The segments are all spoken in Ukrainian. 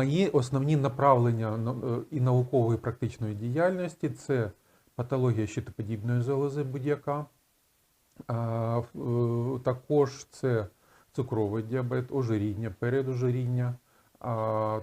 Мої основні направлення е, і наукової і практичної діяльності це патологія щитоподібної залози будь-яка. Е, Також це цукровий діабет, ожиріння, передожиріння,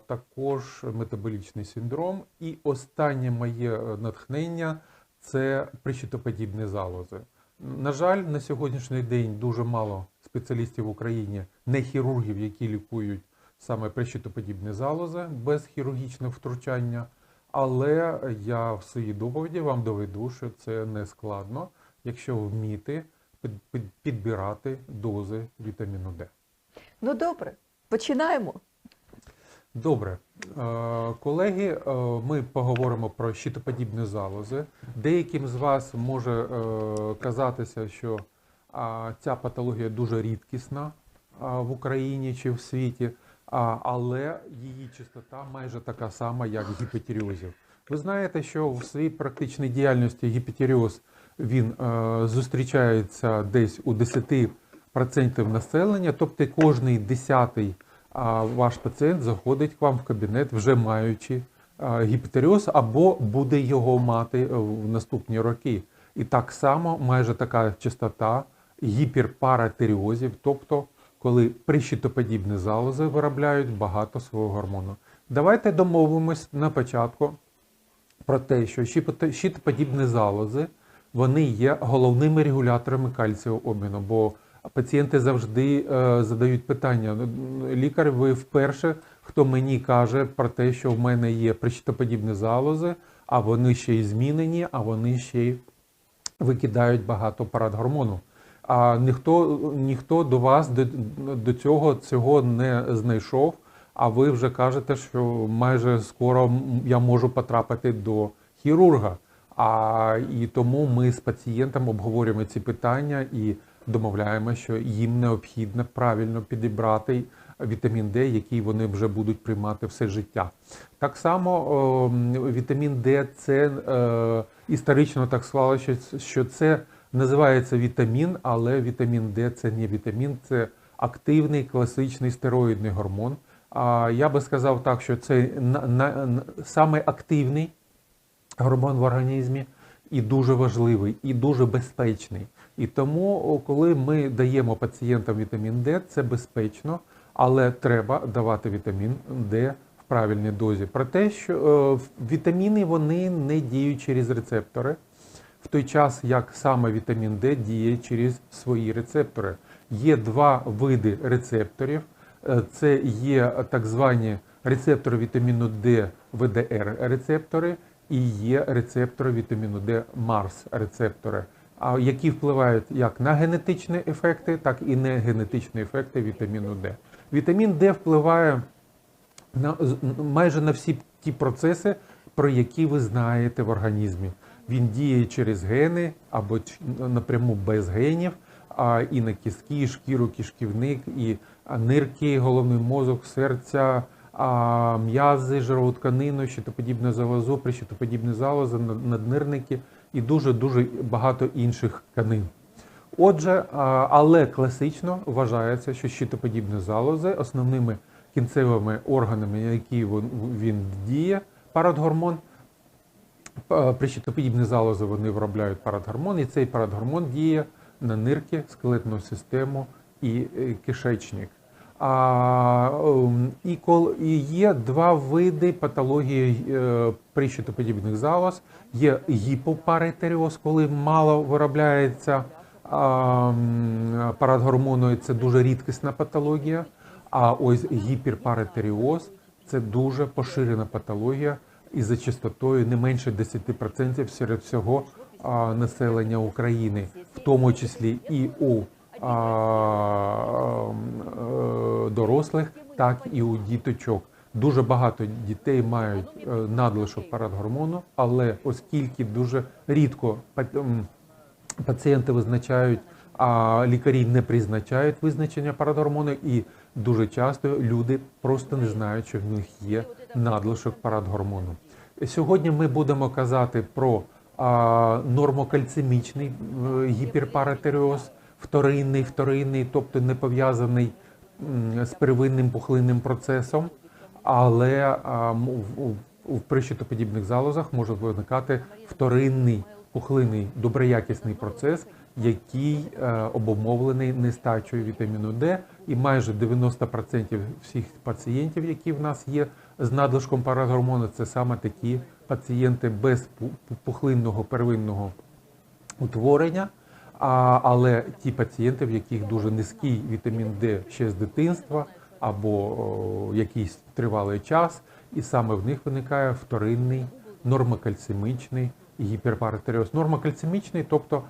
також метаболічний синдром. І останнє моє е, натхнення це прищитоподібні залози. На жаль, на сьогоднішній день дуже мало спеціалістів в Україні, не хірургів, які лікують саме прищитоподібні залози без хірургічного втручання. Але я в своїй доповіді вам доведу, що це не складно, якщо вміти під- під- підбирати дози вітаміну Д. Ну добре, починаємо. Добре, Е, колеги, е, ми поговоримо про щитоподібні залози. Деяким з вас може е, казатися, що ця патологія дуже рідкісна в Україні чи в світі, але її частота майже така сама, як гіпотіріозів. Ви знаєте, що в своїй практичній діяльності гіпотіріоз він е, зустрічається десь у 10% населення, тобто кожний десятий ваш пацієнт заходить к вам в кабінет, вже маючи а, гіпотеріоз, або буде його мати е, в наступні роки. І так само майже така частота гіперпаратеріозів, тобто коли прищитоподібні залози виробляють багато свого гормону. Давайте домовимось на початку про те, що щитоподібні залози вони є головними регуляторами кальцієвого обміну, бо пацієнти завжди е, задають питання: «Ну, лікар, ви вперше, хто мені каже про те, що в мене є прищитоподібні залози, а вони ще й змінені, а вони ще й викидають багато парадгормону. А ніхто, ніхто до вас до, до цього цього не знайшов. А ви вже кажете, що майже скоро я можу потрапити до хірурга. А і тому ми з пацієнтом обговорюємо ці питання і домовляємо, що їм необхідно правильно підібрати вітамін Д, який вони вже будуть приймати все життя. Так само вітамін Д це е, історично так склалося, що це називається вітамін, але вітамін Д це не вітамін, це активний класичний стероїдний гормон. А я би сказав так, що це саме активний гормон в організмі і дуже важливий, і дуже безпечний. І тому, коли ми даємо пацієнтам вітамін Д, це безпечно, але треба давати вітамін Д в правильній дозі. Про те, що е, вітаміни вони не діють через рецептори, в той час як саме вітамін Д діє через свої рецептори. Є два види рецепторів. Е, Це є так звані рецептори вітаміну Д ВДР рецептори і є рецептори вітаміну Д Марс рецептори, які впливають як на генетичні ефекти, так і не генетичні ефекти вітаміну Д. Вітамін Д впливає на майже на всі ті процеси, про які ви знаєте в організмі. Він діє через гени або напряму без генів, а і на кістки, шкіру, кишківник, і нирки, головний мозок, серця, м'язи, жирову тканину, щитоподібне залозу, прищитоподібні залози, наднирники і дуже дуже багато інших тканин. Отже, але класично вважається, що щитоподібні залози основними кінцевими органами, на які він, діє, парадгормон, прищитоподібні залози вони виробляють парадгормон, і цей парадгормон діє на нирки, скелетну систему і е, кишечник. А, ем, і, кол, і є два види патології е, прищитоподібних залоз. Є гіпопаретеріоз, коли мало виробляється парадгормону, і це дуже рідкісна патологія. А ось гіперпаретеріоз це дуже поширена патологія і за частотою не менше 10% серед всього а, населення України, в тому числі і у а, е, дорослих, так і у діточок. Дуже багато дітей мають е, надлишок парадгормону, але оскільки дуже рідко па- пацієнти визначають, а лікарі не призначають визначення парадгормону, і дуже часто люди просто не знають, що в них є надлишок парадгормону. Сьогодні ми будемо казати про нормокальцемічний е, гіперпаратеріоз, вторинний, вторинний, тобто не пов'язаний з первинним пухлинним процесом, але в прищитоподібних залозах може виникати вторинний пухлинний доброякісний процес, який е, обумовлений нестачею вітаміну Д, і майже 90% всіх пацієнтів, які в нас є з надлишком парагормону, це саме такі пацієнти без пу- пу- пухлинного первинного утворення. А, але ті пацієнти, в яких дуже низький вітамін Д ще з дитинства або о, якийсь тривалий час, і саме в них виникає вторинний нормокальцимічний гіперпаратеріоз. Нормокальцимічний, тобто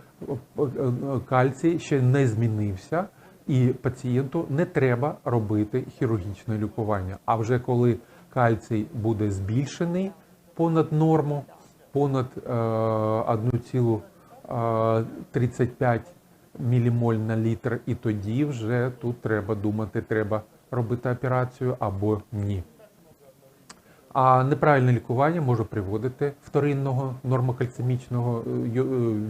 кальцій ще не змінився, і пацієнту не треба робити хірургічне лікування. А вже коли кальцій буде збільшений понад норму, понад е, 1,35 мілімоль на літр, і тоді вже тут треба думати, треба робити операцію або ні. А неправильне лікування може приводити вторинного е, е,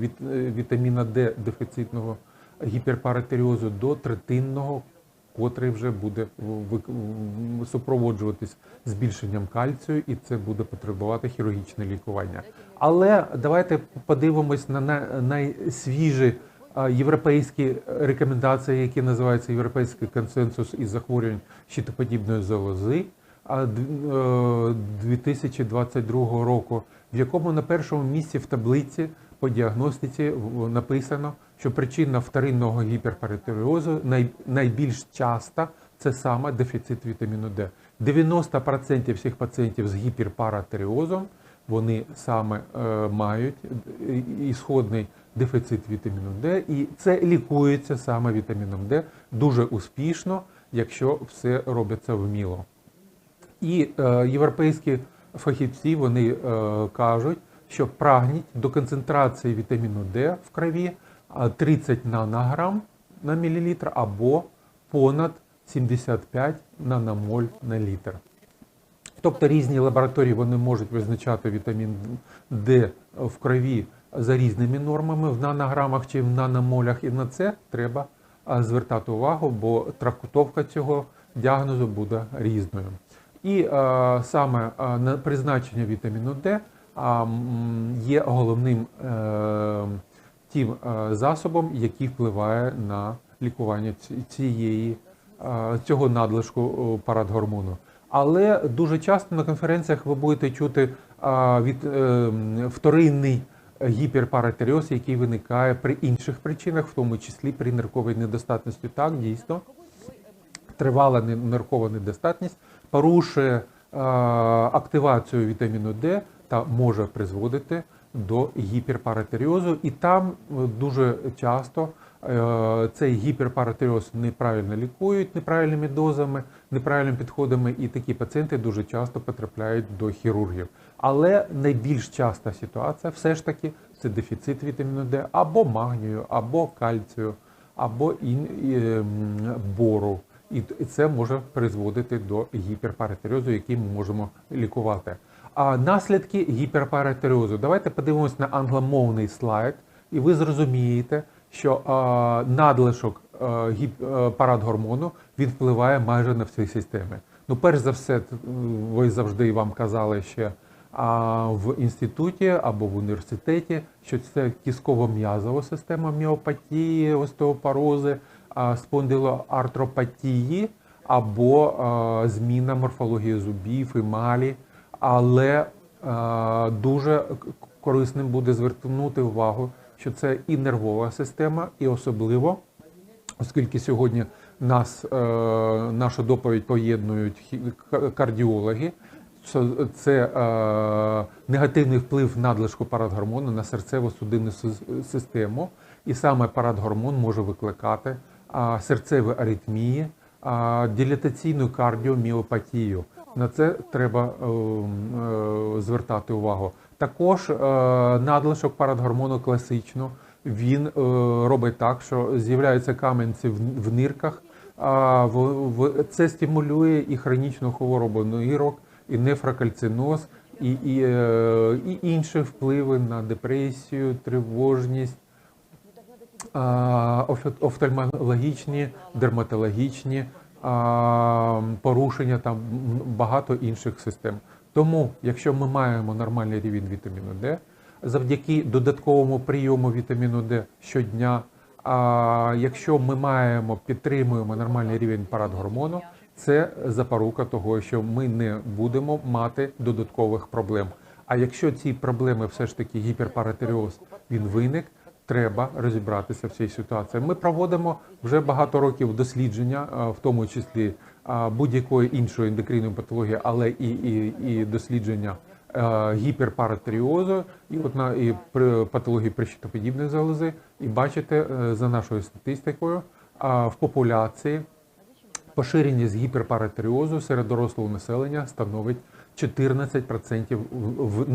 віт- е, вітаміна Д дефіцитного гіперпаратеріозу до третинного, котрий вже буде супроводжуватись збільшенням кальцію, і це буде потребувати хірургічне лікування. Але давайте подивимось на найсвіжі європейські рекомендації, які називаються Європейський консенсус із захворювань щитоподібної залози а, д- е, 2022 року, в якому на першому місці в таблиці по діагностиці написано, що причина вторинного гіперпаратеріозу найбільш часта це саме дефіцит вітаміну Д. 90% всіх пацієнтів з гіперпаратеріозом вони саме е, мають е, ісходний дефіцит вітаміну Д, і це лікується саме вітаміном Д дуже успішно, якщо все робиться вміло. І е, європейські фахівці вони кажуть, що прагніть до концентрації вітаміну Д в крові 30 нанограм на мілілітр або понад 75 наномоль на літр. Тобто різні лабораторії вони можуть визначати вітамін Д в крові за різними нормами в нанограмах чи в наномолях, і на це треба звертати увагу, бо трактовка цього діагнозу буде різною. І саме на призначення вітаміну м, є головним е, тим е, засобом, який впливає на лікування цієї, е, цього надлишку парадгормону. Але дуже часто на конференціях ви будете чути від вторинний гіперпаратеріоз, який виникає при інших причинах, в тому числі при нирковій недостатності. Так, дійсно, тривала ниркова недостатність порушує активацію вітаміну Д та може призводити до гіперпаратеріозу. І там е, дуже часто е, цей гіперпаратеріоз неправильно лікують неправильними дозами, неправильними підходами, і такі пацієнти дуже часто потрапляють до хірургів. Але найбільш часта ситуація все ж таки це дефіцит вітаміну Д або магнію, або кальцію, або ін, ем, бору. І це може призводити до гіперпаратеріозу, який ми можемо лікувати. Наслідки гіперпаратеріозу. Давайте подивимось на англомовний слайд, і ви зрозумієте, що надлишок а, парадгормону він впливає майже на всі системи. Ну, перш за все, ви завжди вам казали ще в інституті або в університеті, що це кістково-м'язова система міопатії, остеопорози, а, спондилоартропатії або зміна морфології зубів, емалі. Але а, дуже корисним буде звернути увагу, що це і нервова система, і особливо оскільки сьогодні нас е, нашу доповідь поєднують кардіологи. Це, е, негативний вплив надлишку парадгормону на серцево-судинну систему, і саме парадгормон може викликати серцеві аритмії, дилатаційну кардіоміопатію. На це треба е, е, звертати увагу. Також е, надлишок парадгормону класично він робить так, що з'являються каменці в, нирках. А це стимулює і хронічну хворобу нирок, і нефрокальциноз, і, і, і інші впливи на депресію, тривожність, офтальмологічні, дерматологічні порушення там багато інших систем. Тому, якщо ми маємо нормальний рівень вітаміну Д, завдяки додатковому прийому вітаміну Д щодня, а якщо ми маємо підтримуємо нормальний рівень парадгормону, це запорука того, що ми не будемо мати додаткових проблем. А якщо ці проблеми все ж таки гіперпаратеріоз він виник, треба розібратися в цій ситуації. Ми проводимо вже багато років дослідження, в тому числі будь-якої іншої ендокринної патології, але і, і, і дослідження е, гіперпаратеріозу, і от на і патології прищитоподібної залози. І бачите, е, за нашою статистикою, в популяції поширення з гіперпаратеріозу серед дорослого населення становить 14% в- в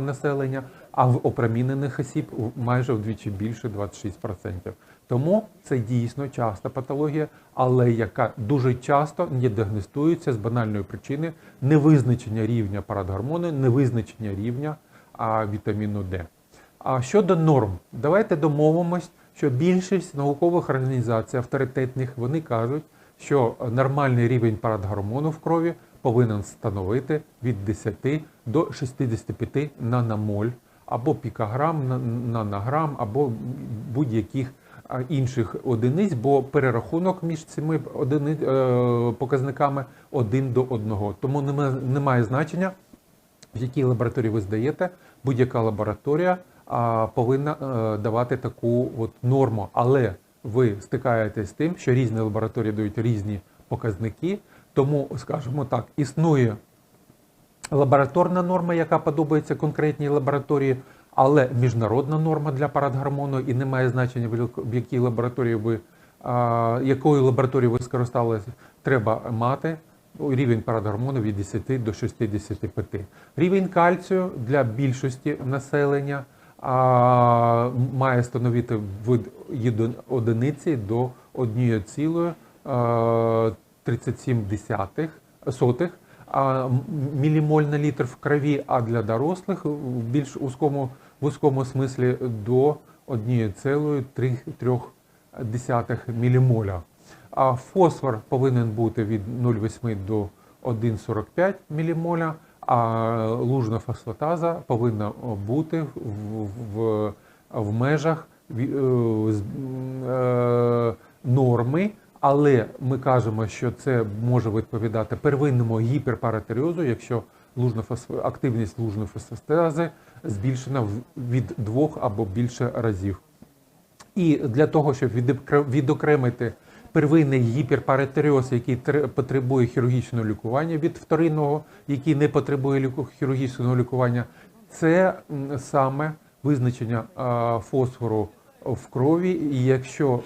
населення, а в опромінених осіб майже вдвічі більше 26%. Тому це дійсно часта патологія, але яка дуже часто не діагностується з банальної причини невизначення рівня парадгормону, невизначення рівня а, вітаміну Д. А щодо норм, давайте домовимось, що більшість наукових організацій авторитетних вони кажуть, що нормальний рівень парадгормону в крові повинен становити від 10 до 65 наномоль або пікограм на- нанограм, або будь-яких інших одиниць, бо перерахунок між цими одини, е, показниками один до одного. Тому немає значення, в якій лабораторії ви здаєте, будь-яка лабораторія повинна е, давати таку от норму. Але ви стикаєтесь з тим, що різні лабораторії дають різні показники. Тому, скажімо так, існує лабораторна норма, яка подобається конкретній лабораторії, але міжнародна норма для парадгормону і не має значення, в якій лабораторії ви а, якою лабораторією ви скористалися, треба мати рівень парадгормону від 10 до 65. Рівень кальцію для більшості населення має становити від одиниці до 1,37 сотих мілімоль на літр в крові, а для дорослих в більш узкому, вузькому смислі до 1,3 мілімоля. А фосфор повинен бути від 0,8 до 1,45 мілімоля, а лужна фосфатаза повинна бути в, в, в межах е, е, норми, але ми кажемо, що це може відповідати первинному гіперпаратеріозу, якщо активність лужної фосфатази збільшена від двох або більше разів. І для того, щоб відокремити первинний гіперпаратеріоз, який потребує хірургічного лікування, від вторинного, який не потребує хірургічного лікування, це саме визначення фосфору в крові. І якщо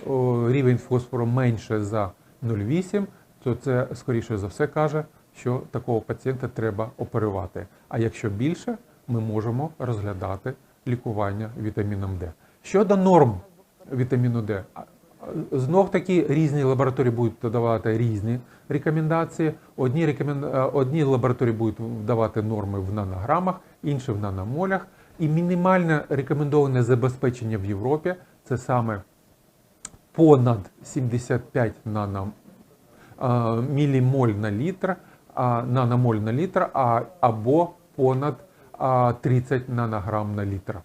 рівень фосфору менше за 0,8, то це скоріше за все каже, що такого пацієнта треба оперувати. А якщо більше, ми можемо розглядати лікування вітаміном Д. Щодо норм вітаміну Д, знов таки різні лабораторії будуть давати різні рекомендації. Одні, рекомен... е, Одні лабораторії будуть давати норми в нанограмах, інші в наномолях. І мінімальне рекомендоване забезпечення в Європі це саме понад 75 нано, а, мілімоль на літр, а, наномоль на літр, а, або понад а, 30 нанограм на літр.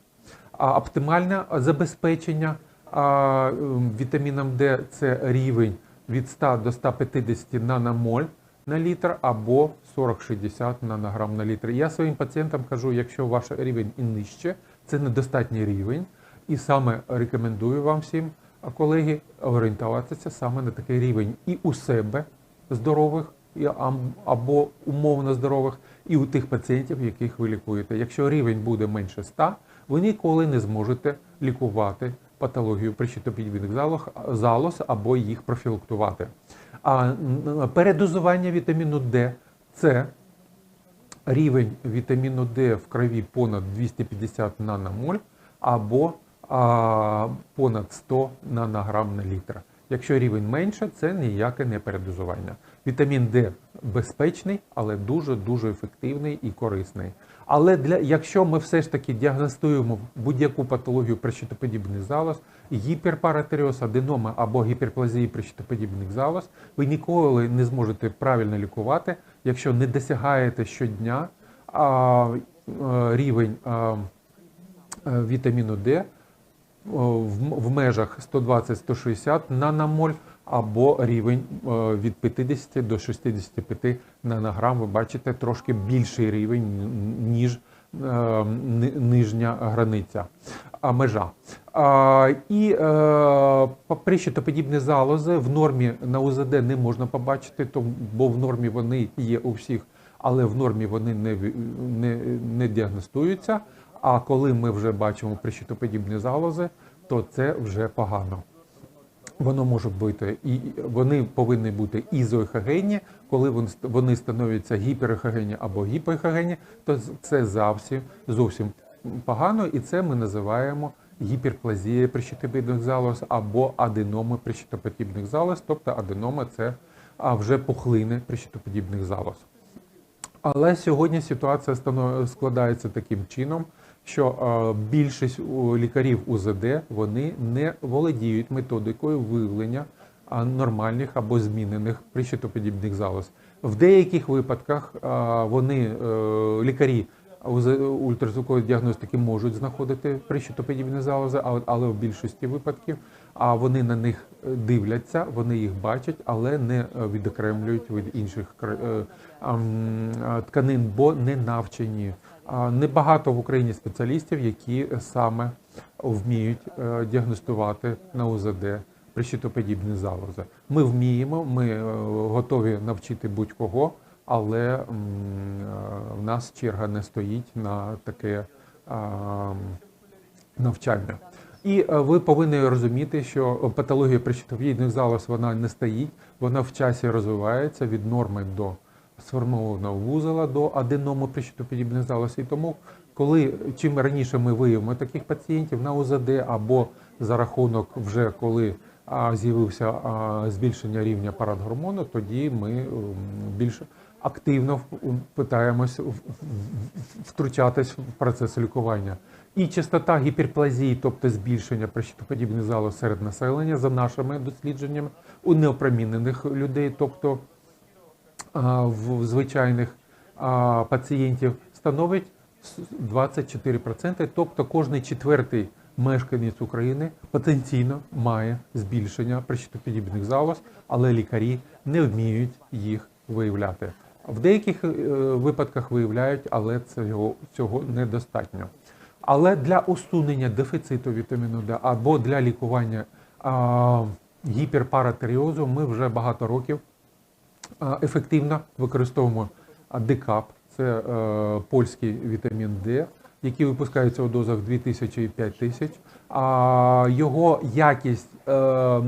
А оптимальне забезпечення а, вітаміном Д це рівень від 100 до 150 наномоль на літр або 40-60 нанограм на літр. Я своїм пацієнтам кажу, якщо ваш рівень і нижче, це недостатній рівень. І саме рекомендую вам всім, колеги, орієнтуватися саме на такий рівень і у себе здорових, або умовно здорових, і у тих пацієнтів, яких ви лікуєте. Якщо рівень буде менше 100, ви ніколи не зможете лікувати патологію прищитопідвідних залоз або їх профілактувати. А передозування вітаміну Д це рівень вітаміну Д в крові понад 250 наномоль або понад 100 нанограм на літр. Якщо рівень менше, це ніяке не передозування. Вітамін Д безпечний, але дуже дуже ефективний і корисний. Але для якщо ми все ж таки діагностуємо будь-яку патологію прищитоподібний залоз, гіперпаратеріоз, аденома або гіперплазії прищитоподібних залоз, ви ніколи не зможете правильно лікувати, якщо не досягаєте щодня а, е, рівень а, е, вітаміну Д в межах 120-160 наномоль або рівень е, від 50 до 65 нанограм. Ви бачите трошки більший рівень, ніж е, нижня границя, межа. І е, по- прищитоподібні залози в нормі на УЗД не можна побачити, бо в нормі вони є у всіх, але в нормі вони не, не, не діагностуються. А коли ми вже бачимо прищитоподібні залози, то це вже погано. Воно може бути і вони повинні бути ізоехогенні. Коли вони ст- становляться гіперехогенні або гіпоехогенні, то це зовсім зовсім погано, і це ми називаємо гіперплазія прищитоподібних залоз або аденоми прищитоподібних залоз. Тобто аденома це а, вже пухлини прищитоподібних залоз. Але сьогодні ситуація складається таким чином, що е, більшість лікарів УЗД вони не володіють методикою виявлення нормальних або змінених прищитоподібних залоз. В деяких випадках е, вони е, лікарі ультразвукової діагностики можуть знаходити прищитоподібні залози, але в більшості випадків а вони на них дивляться, вони їх бачать, але не відокремлюють від інших тканин, бо не навчені. Небагато в Україні спеціалістів, які саме вміють е, діагностувати на УЗД прищитоподібні залози. Ми вміємо, ми е, готові навчити будь-кого, але е, в нас черга не стоїть на таке навчання. І ви повинні розуміти, що патологія прищитовідних залоз вона не стоїть, вона в часі розвивається від норми до сформованого вузела до аденому прищитоподібних залоз. І тому, коли чим раніше ми виявимо таких пацієнтів на УЗД або за рахунок вже коли з'явився збільшення рівня парадгормону, тоді ми більш активно питаємось втручатись в процес лікування. І частота гіперплазії, тобто збільшення прищитоподібних залоз серед населення, за нашими дослідженнями, у неопромінених людей, тобто в звичайних пацієнтів, становить 24%, тобто кожний четвертий мешканець України потенційно має збільшення прищитоподібних залоз, але лікарі не вміють їх виявляти. В деяких е, випадках виявляють, але цього, цього недостатньо. Але для усунення дефіциту вітаміну Д або для лікування а, гіперпаратеріозу ми вже багато років ефективно використовуємо декап, це е, польський вітамін Д, який випускається у дозах 2000 і 5000. А його якість е,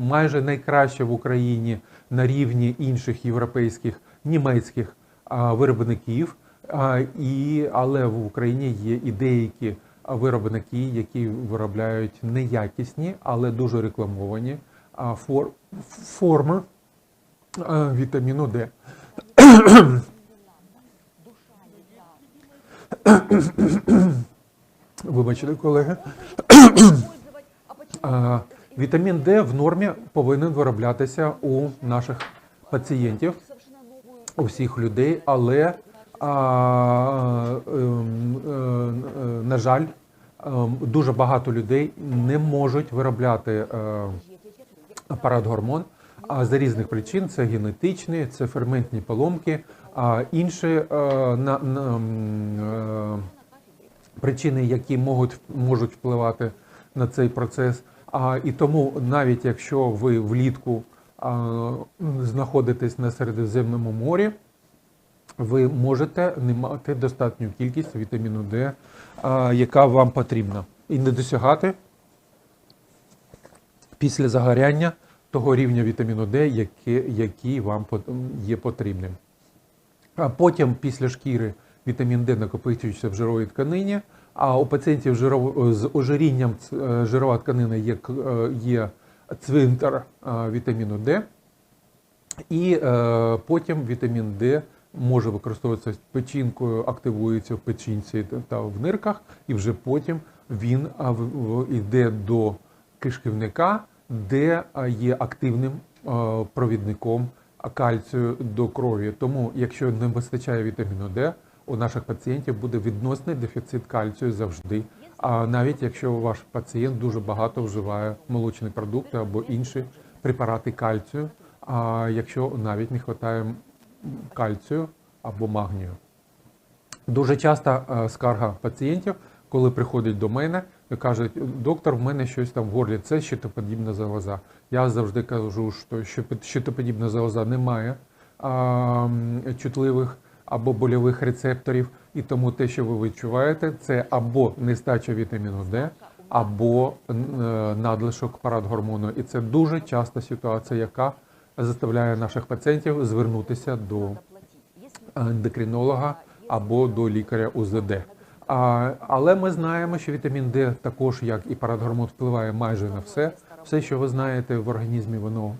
майже найкраща в Україні на рівні інших європейських німецьких виробників. І, але в Україні є і деякі виробники, які виробляють неякісні, але дуже рекламовані форми вітаміну Д. Вибачте, колеги. Вітамін Д в нормі повинен вироблятися у наших пацієнтів, у всіх людей, але, ем, е, на жаль, ем, дуже багато людей не можуть виробляти е, апарат гормон. А за різних причин це генетичні, це ферментні поломки, а інші е, на, на, е, причини, які можуть, можуть впливати на цей процес. А, і тому, навіть якщо ви влітку а, знаходитесь на Середземному морі, ви можете не мати достатню кількість вітаміну Д, а, яка вам потрібна, і не досягати після загоряння того рівня вітаміну Д, який, який вам є потрібним. А потім після шкіри вітамін Д накопичується в жировій тканині, а у пацієнтів з ожирінням е, жирова тканина є, е, є цвинтар е, вітаміну Д. І е, потім вітамін Д може використовуватися печінкою, активується в печінці та- в нирках, і вже потім він йде до кишківника, де є активним е, провідником кальцію до крові. Тому, якщо не вистачає вітаміну Д, у наших пацієнтів буде відносний дефіцит кальцію завжди. А навіть якщо ваш пацієнт дуже багато вживає молочні продукти або інші препарати кальцію, а якщо навіть не вистачає кальцію або магнію. Дуже часто е, скарга пацієнтів, коли приходять до мене і кажуть, доктор, в мене щось там в горлі, це щитоподібна залоза. Я завжди кажу, що щитопод- щитоподібна залоза не має а, чутливих або больових рецепторів, і тому те, що ви відчуваєте, це або нестача вітаміну Д, або е, надлишок парадгормону. І це дуже часта ситуація, яка заставляє наших пацієнтів звернутися до ендокринолога або до лікаря УЗД. Але ми знаємо, що вітамін Д також, як і парадгормон, впливає майже на все. Все, що ви знаєте в організмі, воно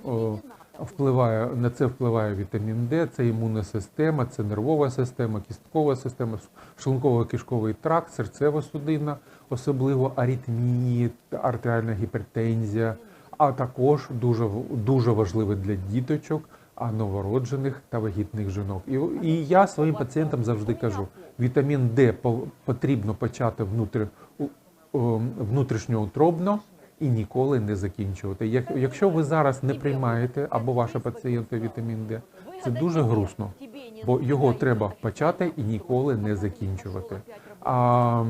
впливає на це впливає вітамін Д, це імунна система, це нервова система, кісткова система, шлунково-кишковий тракт, серцево-судинна, особливо аритмії, артеріальна гіпертензія, а також дуже дуже важливе для діточок, а новороджених та вагітних жінок. І, і я своїм пацієнтам завжди кажу: вітамін Д по- потрібно почати внутрі, внутрішньоутробно і ніколи не закінчувати. Як, якщо ви зараз не приймаєте або ваші пацієнти вітамін Д, це дуже грустно, бо його треба почати і ніколи не закінчувати. А,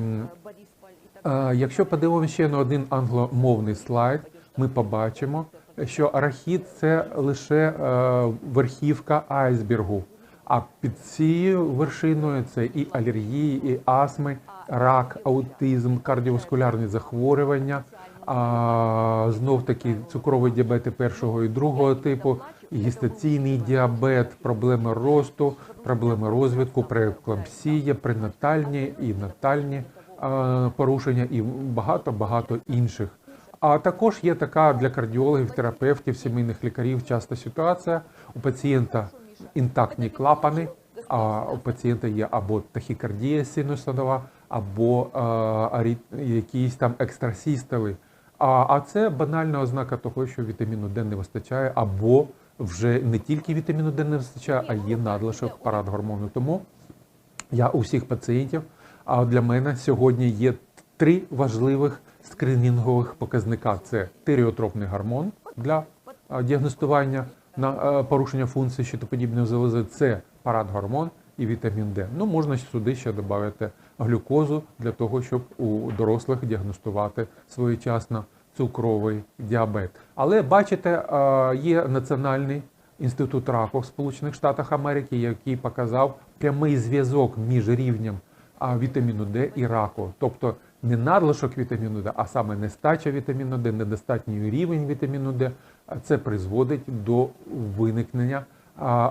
Е, Якщо подивимося ще на один англомовний слайд, ми побачимо, що арахід це лише е, верхівка айсбергу. А під цією вершиною це і алергії, і астми, рак, аутизм, кардіоваскулярні захворювання, а, знов таки цукровий діабет першого і другого типу, гестаційний діабет, проблеми росту, проблеми розвитку, прееклампсія, пренатальні і натальні порушення і багато-багато інших. А також є така для кардіологів, терапевтів, сімейних лікарів часто ситуація. У пацієнта інтактні клапани, а у пацієнта є або тахікардія синусодова, або е, арит- якісь там екстрасістоли. А, а це банальна ознака того, що вітаміну Д не вистачає, або вже не тільки вітаміну Д не вистачає, а є надлишок парадгормону. Тому я у всіх пацієнтів. А для мене сьогодні є три важливих скринінгових показника: це тиріотропний гормон для діагностування на порушення функції щитоподібної залози, це парадгормон і вітамін Д. Ну можна сюди ще додати глюкозу для того, щоб у дорослих діагностувати своєчасно цукровий діабет. Але бачите, є національний інститут раку в Сполучених Штатах Америки, який показав прямий зв'язок між рівнем вітаміну Д і раку. Тобто не надлишок вітаміну Д, а саме нестача вітаміну Д, недостатній рівень вітаміну Д. Це призводить до виникнення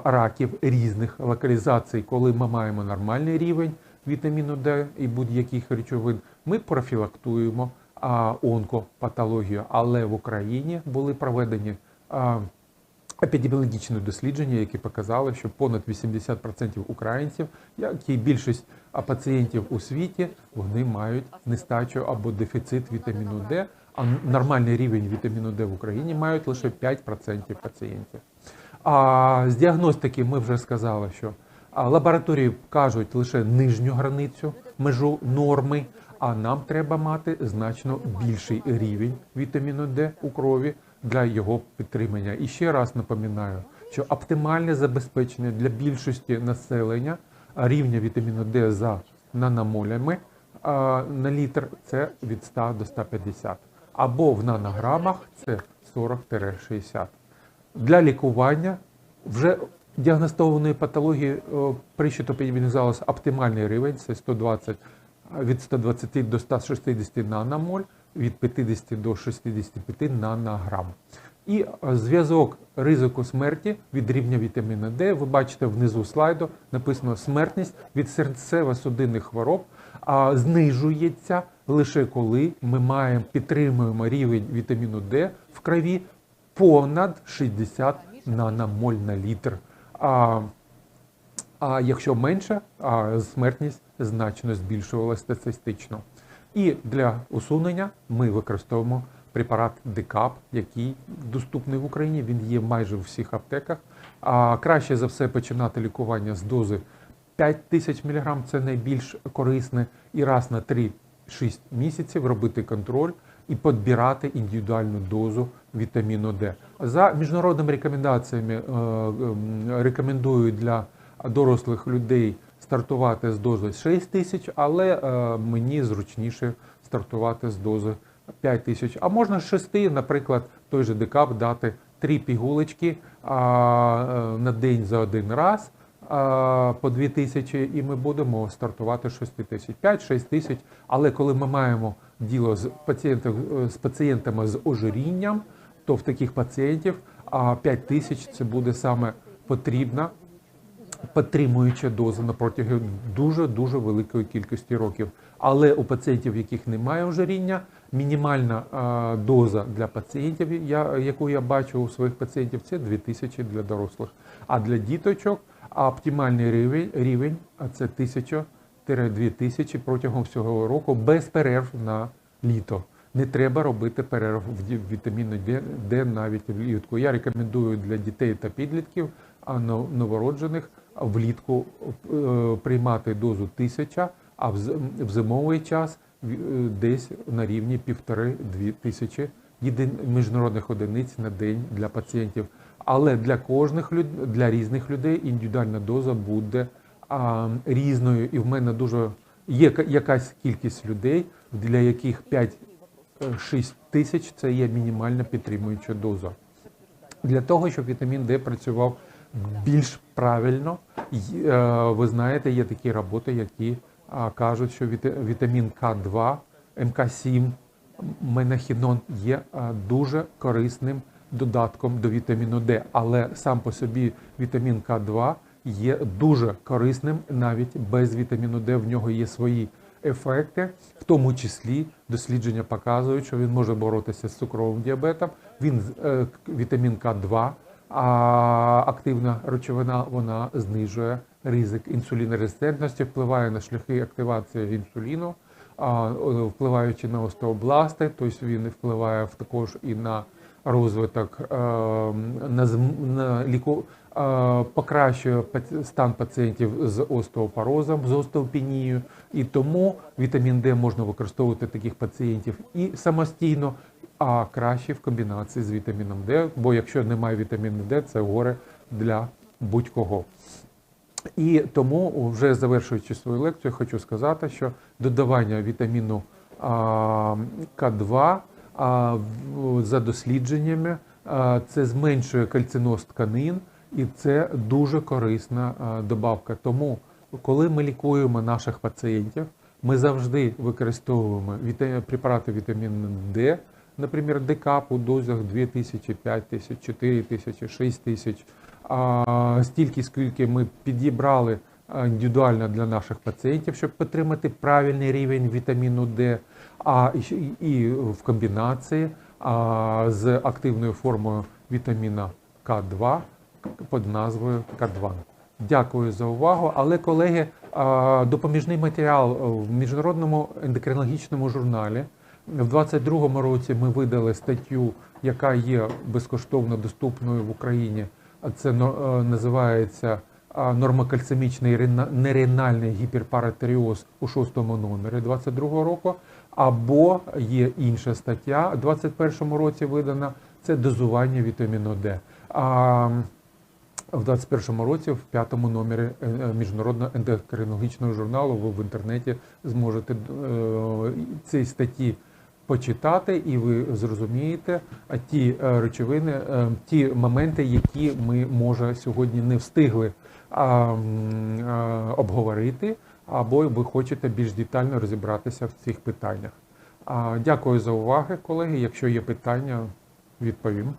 раків різних локалізацій. Коли ми маємо нормальний рівень вітаміну Д і будь-яких речовин, ми профілактуємо онкопатологію. Але в Україні були проведені епідеміологічне дослідження, які показали, що понад 80% українців, як і більшість пацієнтів у світі, вони мають нестачу або дефіцит вітаміну Д, а нормальний рівень вітаміну Д в Україні мають лише 5% пацієнтів. А з діагностики ми вже сказали, що лабораторії кажуть лише нижню границю, межу норми, а нам треба мати значно більший рівень вітаміну Д у крові для його підтримання. І ще раз напоминаю, що оптимальне забезпечення для більшості населення рівня вітаміну Д за наномолями на літр це від 100 до 150. Або в нанограмах це 40-60. Для лікування вже діагностованої патології о, при щитоподібній залоз оптимальний рівень це 120 від 120 до 160 наномоль, від 50 до 65 нанограм. І е, зв'язок ризику смерті від рівня вітаміну Д. Ви бачите внизу слайду написано смертність від серцево-судинних хвороб а, знижується лише коли ми маємо підтримуємо рівень вітаміну Д в крові понад 60 наномоль на літр. А, а якщо менше, а смертність значно збільшувалася статистично. І для усунення ми використовуємо препарат Декап, який доступний в Україні. Він є майже в всіх аптеках. А краще за все починати лікування з дози 5 тисяч мг – це найбільш корисне, і раз на 3-6 місяців робити контроль і підбирати індивідуальну дозу вітаміну Д. За міжнародними рекомендаціями е, ем, для дорослих людей стартувати з дози 6 тисяч, але е, мені зручніше стартувати з дози 5 тисяч. А можна з 6, наприклад, той же декап дати 3 пігулечки е, на день за один раз по 2 тисячі, і ми будемо стартувати з 6 тисяч, 5-6 тисяч. Але коли ми маємо діло з пацієнтами, з пацієнтами з ожирінням, то в таких пацієнтів 5 тисяч це буде саме потрібна підтримуюча доза на протязі дуже-дуже великої кількості років. Але у пацієнтів, яких немає ожиріння, мінімальна доза для пацієнтів, я, яку я бачу у своїх пацієнтів, це 2000 для дорослих. А для діточок оптимальний рівень, рівень це 1000-2000 протягом всього року без перерв на літо. Не треба робити перерв в вітаміну Д навіть влітку. Я рекомендую для дітей та підлітків, а новороджених влітку е, приймати дозу 1000, а в зимовий час е, десь на рівні півтори-дві тисячі міжнародних одиниць на день для пацієнтів. Але для кожних люд... для різних людей індивідуальна доза буде а, різною. І в мене дуже є якась кількість людей, для яких 5-6 тисяч це є мінімальна підтримуюча доза. Для того, щоб вітамін Д працював більш правильно, е, ви знаєте, є такі роботи, які кажуть, що вітамін К2, МК7, менахінон є дуже корисним додатком до вітаміну Д. Але сам по собі вітамін К2 є дуже корисним навіть без вітаміну Д. В нього є свої ефекти, в тому числі дослідження показують, що він може боротися з цукровим діабетом. Він е, вітамін К2, а активна речовина вона знижує ризик інсулінорезистентності, впливає на шляхи активації інсуліну, впливаючи на остеобласти, тобто він впливає також і на розвиток, е, на, на ліку, е, покращує стан пацієнтів з остеопорозом, з остеопенією. І тому вітамін Д можна використовувати таких пацієнтів і самостійно, а краще в комбінації з вітаміном Д, бо якщо немає вітаміну Д, це горе для будь-кого. І тому, вже завершуючи свою лекцію, хочу сказати, що додавання вітаміну К2 за дослідженнями це зменшує кальциноз тканин, і це дуже корисна добавка. Тому, коли ми лікуємо наших пацієнтів, ми завжди використовуємо препарати вітаміну Д, наприклад, декап у дозах 2000, 5000, 4000, 6000, а, стільки, скільки ми підібрали індивідуально для наших пацієнтів, щоб підтримати правильний рівень вітаміну Д, а і, в комбінації з активною формою вітаміна К2 під назвою К2. Дякую за увагу. Але, колеги, допоміжний матеріал в міжнародному ендокринологічному журналі. В 22-му році ми видали статтю, яка є безкоштовно доступною в Україні. Це е, називається нормокальцемічний рена- неренальний гіперпаратеріоз у шостому номері 22-го року. Або є інша стаття, в 21-му році видана це дозування вітаміну Д. А, в 21-му році, в п'ятому номері е, е, міжнародного ендокринологічного журналу, ви в інтернеті зможете е, ці статті почитати, і ви зрозумієте ті е, речовини, е, ті моменти, які ми може сьогодні не встигли обговорити, або ви хочете більш детально розібратися в цих питаннях. Дякую за увагу, колеги. Якщо є питання, відповім.